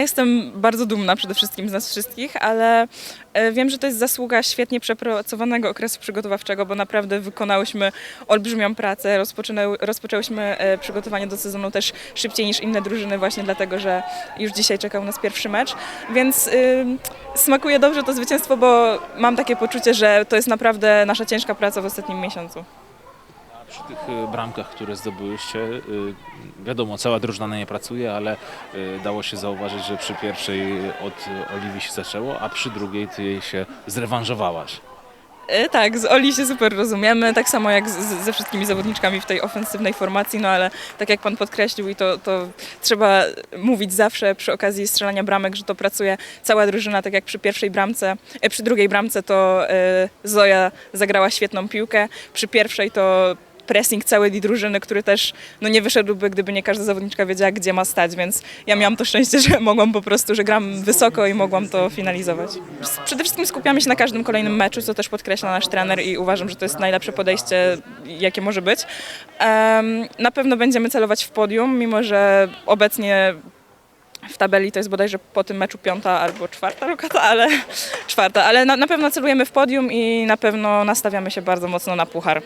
Jestem bardzo dumna przede wszystkim z nas wszystkich, ale e, wiem, że to jest zasługa świetnie przepracowanego okresu przygotowawczego, bo naprawdę wykonałyśmy olbrzymią pracę, rozpoczęłyśmy e, przygotowanie do sezonu też szybciej niż inne drużyny właśnie dlatego, że już dzisiaj czekał nas pierwszy mecz, więc y, smakuje dobrze to zwycięstwo, bo mam takie poczucie, że to jest naprawdę nasza ciężka praca w ostatnim miesiącu. Przy tych y, bramkach, które zdobyłyście, y, wiadomo, cała drużyna na nie pracuje, ale y, dało się zauważyć, że przy pierwszej od Oliwii się zaczęło, a przy drugiej ty się zrewanżowałaś. E, Tak, z Oli się super rozumiemy, tak samo jak z- ze wszystkimi zawodniczkami w tej ofensywnej formacji, no ale tak jak Pan podkreślił i to, to trzeba mówić zawsze przy okazji strzelania bramek, że to pracuje cała drużyna, tak jak przy pierwszej bramce, e, przy drugiej bramce to e, Zoja zagrała świetną piłkę, przy pierwszej to pressing całej drużyny, który też no, nie wyszedłby, gdyby nie każda zawodniczka wiedziała, gdzie ma stać, więc ja miałam to szczęście, że mogłam po prostu, że gram wysoko i mogłam to finalizować. Przede wszystkim skupiamy się na każdym kolejnym meczu, co też podkreśla nasz trener i uważam, że to jest najlepsze podejście, jakie może być. Na pewno będziemy celować w podium, mimo że obecnie w tabeli to jest bodajże po tym meczu piąta albo czwarta lokata, ale czwarta, ale na, na pewno celujemy w podium i na pewno nastawiamy się bardzo mocno na puchar.